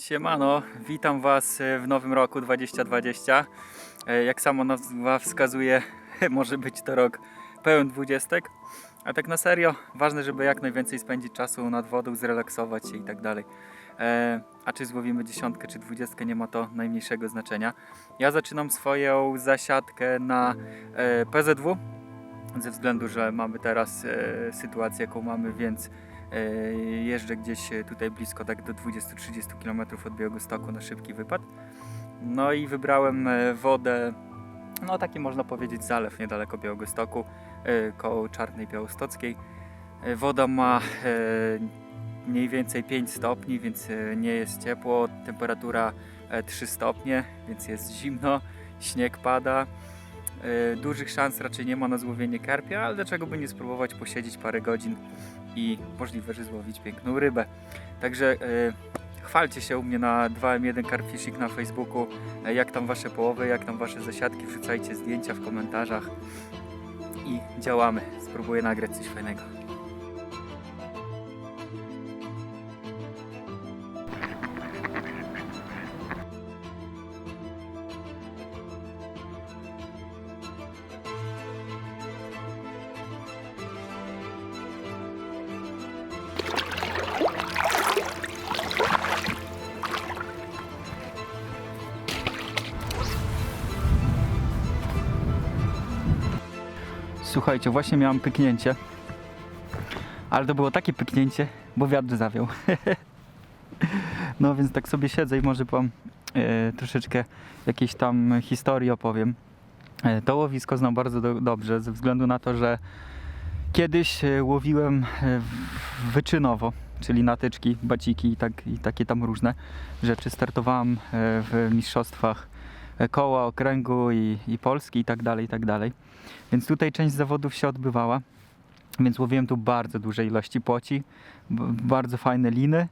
Siemano, witam Was e, w nowym roku 2020. E, Jak samo nazwa wskazuje, może być to rok pełen dwudziestek. A tak na serio, ważne, żeby jak najwięcej spędzić czasu nad wodą, zrelaksować się i tak dalej. E, A czy złowimy dziesiątkę czy dwudziestkę, nie ma to najmniejszego znaczenia. Ja zaczynam swoją zasiadkę na PZW, ze względu, że mamy teraz e, sytuację, jaką mamy, więc E, Jeżdżę gdzieś e, tutaj blisko, tak do 20-30 km od Białegostoku na szybki wypad. No i wybrałem wodę, no taki można powiedzieć zalew niedaleko Białegostoku, koło Czarnej Białostockiej. Woda ma mniej więcej 5 stopni, więc nie jest ciepło. Temperatura e, 3 stopnie, więc jest zimno. Śnieg pada. E, Dużych szans raczej nie ma na złowienie karpia, ale dlaczego by nie spróbować posiedzieć parę godzin i możliwe, że złowić piękną rybę. Także e, chwalcie się u mnie na 2M1 Carfishing na Facebooku, e, jak tam wasze połowy, jak tam wasze zasiadki, wrzucajcie zdjęcia w komentarzach i działamy. Spróbuję nagrać coś fajnego. Słuchajcie, właśnie miałam pyknięcie. Ale to było takie pyknięcie, bo wiatr zawiał. no więc tak sobie siedzę i może wam e, troszeczkę jakiejś tam historii opowiem. E, to łowisko znam bardzo do, dobrze, ze względu na to, że kiedyś e, łowiłem e, wyczynowo, czyli natyczki, baciki i, tak, i takie tam różne rzeczy. Startowałem e, w mistrzostwach koła, okręgu i, i Polski i tak dalej, i tak dalej. Więc tutaj część zawodów się odbywała, więc łowiłem tu bardzo duże ilości płoci, bardzo fajne liny.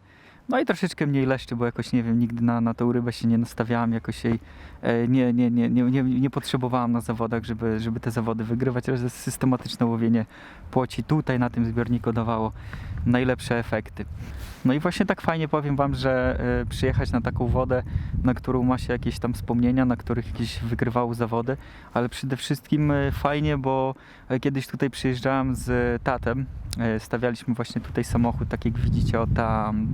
No i troszeczkę mniej leszczy, bo jakoś nie wiem, nigdy na, na tą rybę się nie nastawiałem, jakoś jej e, nie, nie, nie, nie, nie, nie potrzebowałem na zawodach, żeby, żeby te zawody wygrywać, ale systematyczne łowienie płoci tutaj na tym zbiorniku dawało najlepsze efekty. No i właśnie tak fajnie powiem Wam, że e, przyjechać na taką wodę, na którą ma się jakieś tam wspomnienia, na których jakieś wygrywały zawody, ale przede wszystkim e, fajnie, bo e, kiedyś tutaj przyjeżdżałem z tatem, stawialiśmy właśnie tutaj samochód, tak jak widzicie, o tam,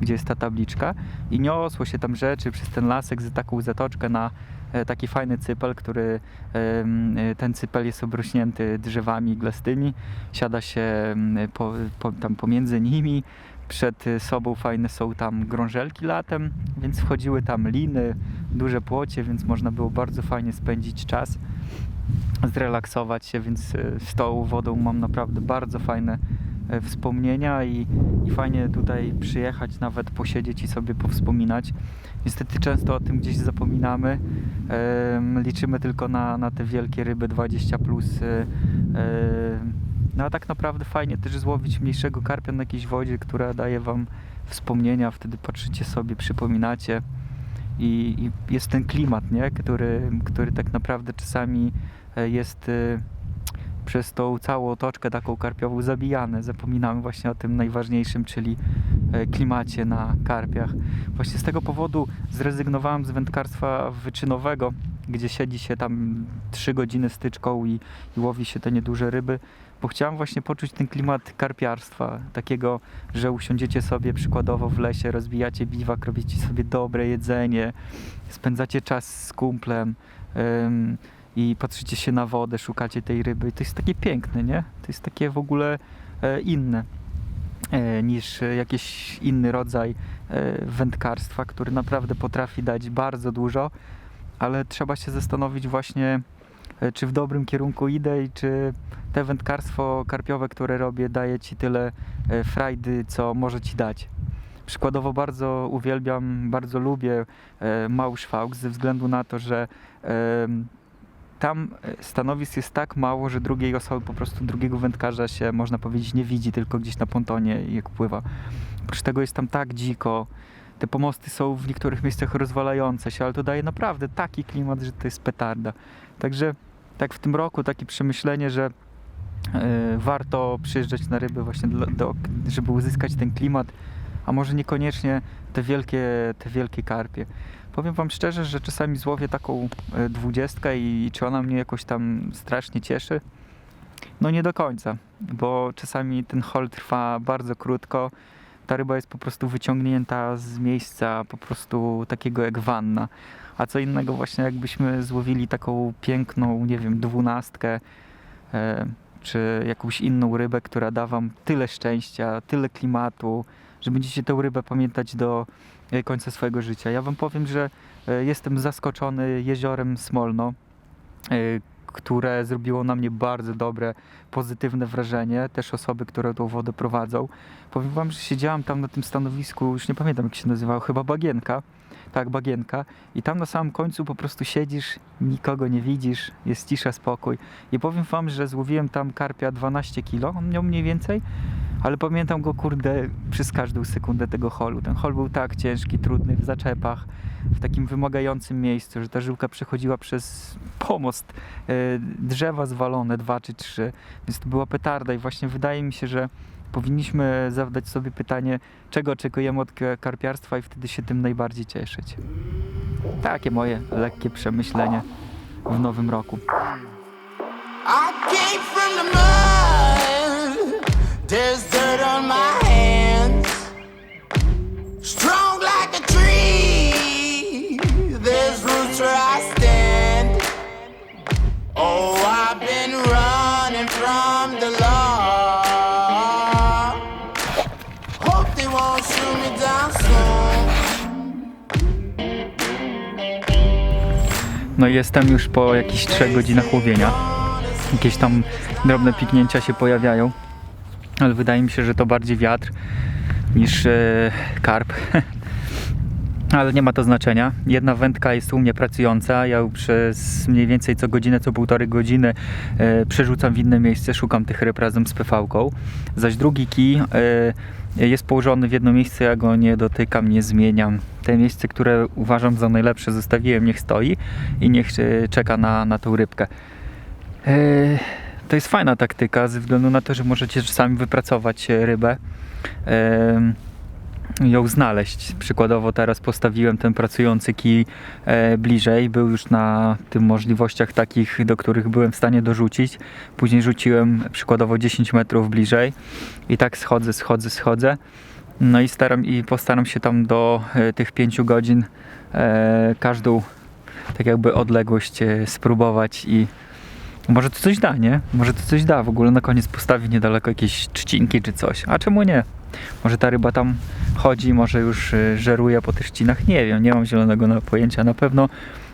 gdzie jest ta tabliczka. I niosło się tam rzeczy przez ten lasek z taką zatoczkę na e, taki fajny cypel, który e, ten cypel jest obrośnięty drzewami iglastymi, siada się po, po, tam pomiędzy nimi, przed sobą fajne są tam grążelki latem, więc wchodziły tam liny, duże płocie, więc można było bardzo fajnie spędzić czas, zrelaksować się, więc e, z tą wodą mam naprawdę bardzo fajne e, wspomnienia i, i fajnie tutaj przyjechać, nawet posiedzieć i sobie powspominać. Niestety często o tym gdzieś zapominamy. Liczymy tylko na, na te wielkie ryby 20 plus. e, no a tak naprawdę fajnie też złowić mniejszego karpia na jakiejś wodzie, która daje wam wspomnienia, wtedy patrzycie sobie, przypominacie i, i jest ten klimat, nie? Który, który tak naprawdę czasami jest e, przez tą całą otoczkę taką karpiową zabijany. Zapominamy właśnie o tym najważniejszym, czyli e, klimacie na karpiach. Właśnie z tego powodu zrezygnowałem z wędkarstwa wyczynowego, gdzie siedzi się tam 3 godziny styczką i, i łowi się te nieduże ryby, bo chciałem właśnie poczuć ten klimat karpiarstwa, takiego, że usiądziecie sobie przykładowo w lesie, rozbijacie biwak, robicie sobie dobre jedzenie, spędzacie czas z kumplem i patrzycie się na wodę, szukacie tej ryby. To jest takie piękne, nie? To jest takie w ogóle e, inne e, niż jakiś inny rodzaj e, wędkarstwa, który naprawdę potrafi dać bardzo dużo, ale trzeba się zastanowić właśnie, czy w dobrym kierunku idę i czy te wędkarstwo karpiowe, które robię, daje ci tyle frajdy, co może ci dać. Przykładowo bardzo uwielbiam, bardzo lubię e, Małszwałk ze względu na to, że tam e, stanowisk jest tak mało, że drugiej osoby, po prostu drugiego wędkarza się, można powiedzieć, nie widzi, tylko gdzieś na pontonie jak pływa. Oprócz tego jest tam tak dziko, te pomosty są w niektórych miejscach rozwalające się, ale to daje naprawdę taki klimat, że to jest petarda. Także tak w tym roku takie przemyślenie, że e, warto przyjeżdżać na ryby właśnie, do, żeby uzyskać ten klimat, a może niekoniecznie te wielkie, te wielkie karpie. Powiem Wam szczerze, że czasami złowię taką e, dwudziestkę i czy ona mnie jakoś tam strasznie cieszy? No nie do końca, bo czasami ten hol trwa bardzo krótko. Ta ryba jest po prostu wyciągnięta z miejsca po prostu takiego jak wanna. A co innego właśnie jakbyśmy złowili taką piękną, nie wiem, dwunastkę e, czy jakąś inną rybę, która da wam tyle szczęścia, tyle klimatu, że będziecie tę rybę pamiętać do e, końca swojego życia. Ja wam powiem, że e, jestem zaskoczony jeziorem Smolno, e, które zrobiło na mnie bardzo dobre, pozytywne wrażenie. Też osoby, które tą wodę prowadzą. Powiem wam, że siedziałam tam na tym stanowisku, już nie pamiętam jak się nazywało, chyba Bagienka. Tak, Bagienka. I tam na samym końcu po prostu siedzisz, nikogo nie widzisz, jest cisza, spokój. I powiem wam, że złowiłem tam karpia 12 kilo, on miał mniej więcej, ale pamiętam go kurde przez każdą sekundę tego holu. Ten hol był tak ciężki, trudny, w zaczepach, w takim wymagającym miejscu, że ta żyłka przechodziła przez pomost, e, drzewa zwalone, dwa czy trzy, więc to była petarda i właśnie wydaje mi się, że powinniśmy zadać sobie pytanie, czego oczekujemy od ka- karpiarstwa i wtedy się tym najbardziej cieszyć. Takie moje lekkie przemyślenie w nowym roku. I came from the mud. There's dirt on my hands. Strong like a tree. There's roots where I stand. Oh, I've been running from the law. Hope they won't shoot me down. No jestem już po jakichś 3 godzinach łowienia. Jakieś tam drobne piknięcia się pojawiają, ale wydaje mi się, że to bardziej wiatr niż e, karp. Ale nie ma to znaczenia. Jedna wędka jest u mnie pracująca. Ja przez mniej więcej co godzinę, co półtorej godziny e, przerzucam w inne miejsce, szukam tych ryb razem z PV-ką. Zaś drugi kij e, jest położony w jedno miejsce, ja go nie dotykam, nie zmieniam. Te miejsce, które uważam za najlepsze, zostawiłem, niech stoi i niech czeka na, na tą rybkę. To jest fajna taktyka, ze względu na to, że możecie czasami wypracować e, rybę. Ją znaleźć. Przykładowo teraz postawiłem ten pracujący kij e, bliżej, był już na tym możliwościach takich, do których byłem w stanie dorzucić. Później rzuciłem przykładowo 10 metrów bliżej i tak schodzę, schodzę, schodzę. No i staram i postaram się tam do e, tych 5 godzin każdą tak jakby odległość spróbować i może to coś da, nie? Może to coś da. W ogóle na koniec postawi niedaleko jakieś trzcinki czy coś. A czemu nie? Może ta ryba tam chodzi, może już y, żeruje po tych trzcinach. Nie wiem, nie mam zielonego pojęcia. Na pewno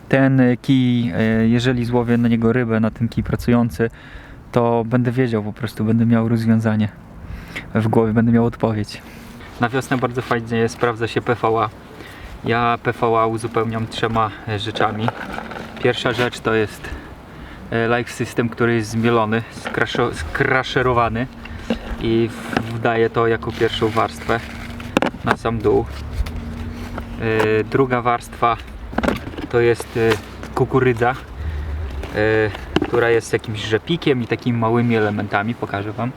ten y, kij, y, jeżeli złowię na niego rybę, na ten kij pracujący, to będę wiedział po prostu, będę miał rozwiązanie w głowie, będę miał odpowiedź. Na wiosnę bardzo fajnie sprawdza się PVA. Ja PVA uzupełniam trzema rzeczami. Pierwsza rzecz to jest life system, który jest zmielony, skraszerowany i wdaję to jako pierwszą warstwę na sam dół. E, Druga warstwa to jest e, kukurydza, e, która jest jakimś rzepikiem i takimi małymi elementami. Pokażę Wam.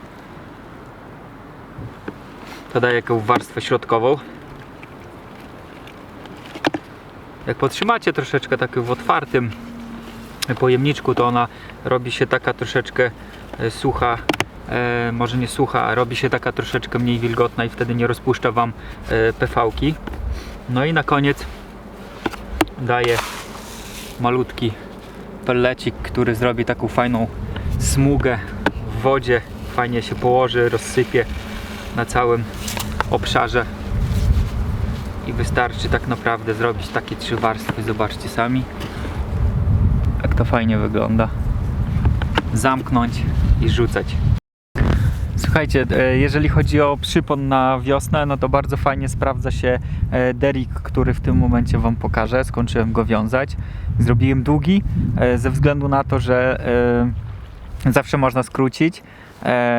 To daje jakąś warstwę środkową. Jak podtrzymacie troszeczkę tak w otwartym pojemniczku, to ona robi się taka troszeczkę e, sucha, e, może nie sucha, a robi się taka troszeczkę mniej wilgotna i wtedy nie rozpuszcza Wam e, PV-ki. No i na koniec daję malutki pellecik, który zrobi taką fajną smugę w wodzie. Fajnie się położy, rozsypie na całym obszarze i wystarczy tak naprawdę zrobić takie trzy warstwy. Zobaczcie sami, to fajnie wygląda. Zamknąć i rzucać. Słuchajcie, e, jeżeli chodzi o przypon na wiosnę, no to bardzo fajnie sprawdza się e, derik, który w tym momencie Wam pokażę. Skończyłem go wiązać. Zrobiłem długi e, ze względu na to, że zawsze można skrócić,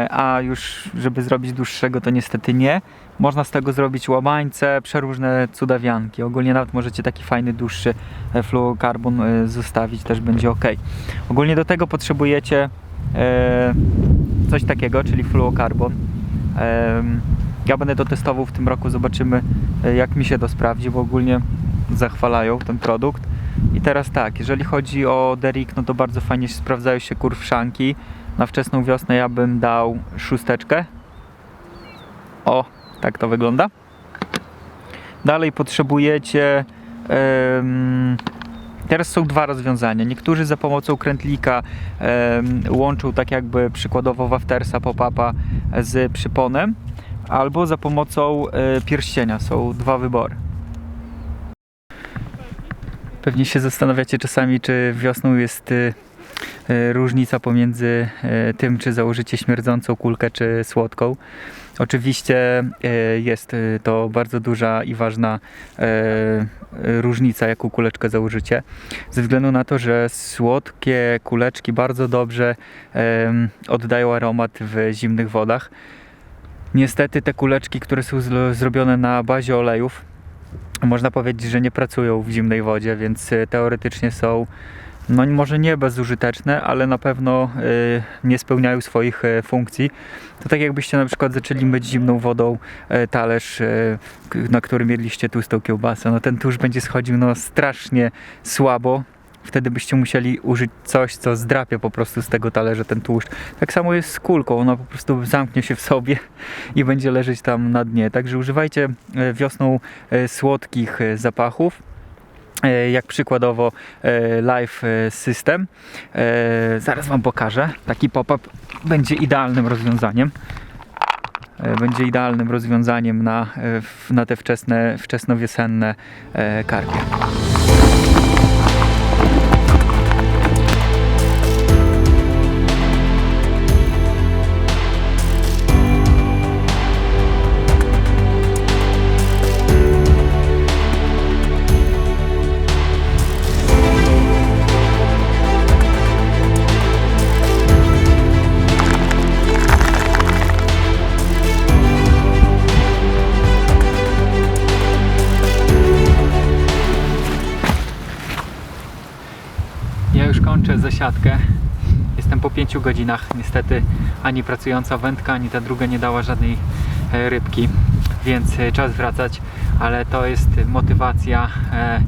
a już żeby zrobić dłuższego to niestety nie. Można z tego zrobić łamańce, przeróżne cudawianki. Ogólnie nawet możecie taki fajny, dłuższy e, fluorokarbon e, zostawić, też będzie ok. Ogólnie do tego potrzebujecie e, coś takiego, czyli fluorokarbon. Ja będę to testował w tym roku, zobaczymy e, jak mi się to sprawdzi, bo ogólnie zachwalają ten produkt. I teraz tak, jeżeli chodzi o Derrick, no to bardzo fajnie sprawdzają się kurwszanki. Na wczesną wiosnę ja bym dał szósteczkę. O, tak to wygląda. Dalej potrzebujecie. em, teraz są dwa rozwiązania. Niektórzy za pomocą krętlika em, łączą tak jakby przykładowo waftersa pop-upa z przyponem, albo za pomocą e, pierścienia. Są dwa wybory. Pewnie się zastanawiacie czasami, czy wiosną jest y, różnica pomiędzy y, tym, czy założycie śmierdzącą kulkę, czy słodką. Oczywiście y, jest to bardzo duża i ważna różnica, jaką kuleczkę założycie, ze względu na to, że słodkie kuleczki bardzo dobrze oddają aromat w zimnych wodach. Niestety te kuleczki, które są zrobione na bazie olejów, można powiedzieć, że nie pracują w zimnej wodzie, więc teoretycznie są, no może nie bezużyteczne, ale na pewno y, nie spełniają swoich y, funkcji. To tak jakbyście na przykład zaczęli myć zimną wodą y, talerz, na którym mieliście tłustą kiełbasę. No ten tłuszcz będzie schodził no strasznie słabo. Wtedy byście musieli użyć coś, co zdrapie po prostu z tego talerza ten tłuszcz. Tak samo jest z kulką, ona po prostu zamknie się w sobie i będzie leżeć tam na dnie. Także używajcie wiosną słodkich zapachów. E, Jak przykładowo e, Life e, System. Zaraz Wam pokażę. Taki pop-up będzie idealnym rozwiązaniem. Będzie idealnym rozwiązaniem na, na te wczesne, wczesnowiosenne karpie. Zasiadkę. Jestem po 5 godzinach. Niestety ani pracująca wędka, ani ta druga nie dała żadnej e, rybki, więc e, czas wracać, ale to jest motywacja e,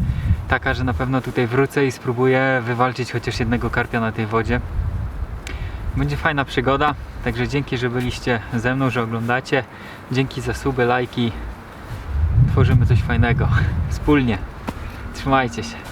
taka, że na pewno tutaj wrócę i spróbuję wywalczyć chociaż jednego karpia na tej wodzie. Będzie fajna przygoda, także dzięki, że byliście ze mną, że oglądacie. Dzięki za suby, lajki. Tworzymy coś fajnego wspólnie. Trzymajcie się.